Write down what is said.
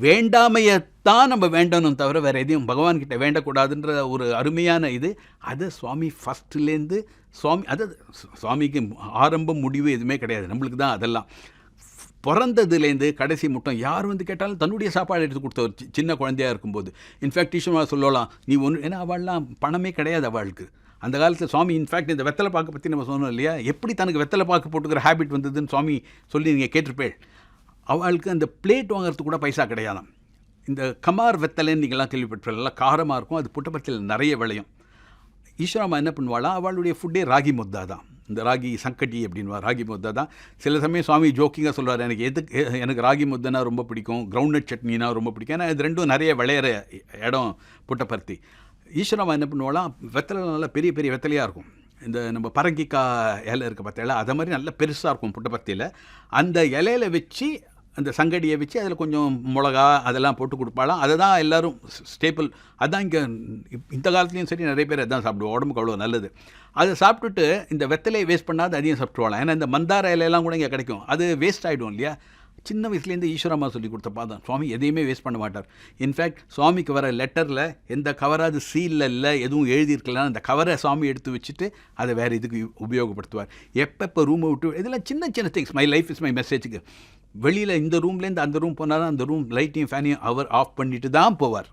வேண்டாமையத்தான் நம்ம வேண்டணும் தவிர வேறு எதையும் பகவான்கிட்ட வேண்டக்கூடாதுன்ற ஒரு அருமையான இது. அதை சுவாமி ஃபஸ்ட்டுலேருந்து சுவாமி அதை சுவாமிக்கு ஆரம்பம் முடிவு எதுவுமே கிடையாது. நம்மளுக்கு தான் அதெல்லாம். பிறந்ததுலேருந்து கடைசி முட்டம் யார் வந்து கேட்டாலும் தன்னுடைய சாப்பாடு எடுத்து கொடுத்த ஒரு சின்ன குழந்தையா இருக்கும்போது. இன்ஃபேக்ட் ஈஸ்வரா சொல்லலாம் நீ ஒன்று ஏன்னா அவள்லாம் பணமே கிடையாது அவளுக்கு. அந்த காலத்தில் சுவாமி இன்ஃபேக்ட் இந்த வெத்தலை பாக்கு பற்றி நம்ம சொன்னோம் இல்லையா? எப்படி தனக்கு வெத்தலை பாக்கு போட்டுக்கிற ஹேபிட் வந்ததுன்னு சுவாமி சொல்லி நீங்கள் கேட்டிருப்பேள். அவளுக்கு அந்த பிளேட் வாங்குறதுக்கு கூட பைசா கிடையாதாம். இந்த கமார் வெத்தலைன்னு நீங்கள்லாம் கேள்விப்பட்டிருக்கலாம் காரமாக இருக்கும் அது புட்டபர்த்தியில் நிறைய விளையும். ஈஸ்வராமா என்ன பண்ணுவாளா? அவளுடைய ஃபுட்டே ராகி முத்தா தான். இந்த ராகி சங்கட்டி அப்படின்வா ராகி முத்தா தான். சில சமயம் சுவாமி ஜோக்கிங்காக சொல்கிறார் எனக்கு எதுக்கு எனக்கு ராகி முத்தனா ரொம்ப பிடிக்கும் கிரவுண்டட் சட்னினா ரொம்ப பிடிக்கும். ஏன்னா இது ரெண்டும் நிறைய விளையிற இடம் புட்டபர்த்தி ஈஸ்வராமா என்ன பண்ணுவாளாம் வெத்தலை நல்லா பெரிய பெரிய வெத்தலையாக இருக்கும். இந்த நம்ம பரங்கிக்காய் இலை இருக்க பார்த்தீங்களா அதை மாதிரி நல்ல பெருசாக இருக்கும் புட்டபர்த்தியில் அந்த இலையில வச்சு அந்த சங்கடியை வச்சு அதில் கொஞ்சம் மிளகா அதெல்லாம் போட்டு கொடுப்பாளாம். அதை தான் எல்லோரும் ஸ்டேபிள் அதுதான் இங்கே இந்த காலத்துலேயும் சரி நிறைய பேர் அதான் சாப்பிடுவோம் உடம்புக்கு அவ்வளோ நல்லது. அதை சாப்பிட்டுட்டு இந்த வெத்தலையை வேஸ்ட் பண்ணாத அதையும் சாப்பிட்டுவாளாம் ஏன்னா இந்த மந்தார இலையெல்லாம் கூட இங்கே கிடைக்கும். அது வேஸ்ட் ஆகிடும் இல்லையா? சின்ன வயசுலேருந்து ஈஸ்வரம்மா சொல்லி கொடுத்த பாதம். சுவாமி எதையுமே வேஸ்ட் பண்ண மாட்டார். இன்ஃபேக்ட் சுவாமிக்கு வர லெட்டரில் எந்த கவராது சீலில் இல்லை எதுவும் எழுதியிருக்கலாம் அந்த கவரை சுவாமி எடுத்து வச்சுட்டு அதை வேறு இதுக்கு உபயோகப்படுத்துவார். எப்பப்போ ரூமை விட்டு இதெல்லாம் சின்ன சின்ன things my life is my மெசேஜுக்கு வெளியில் இந்த ரூம்லேருந்து அந்த ரூம் போனால் அந்த ரூம் லைட்டையும் ஃபேனையும் அவர் ஆஃப் பண்ணிட்டு தான் போவார்.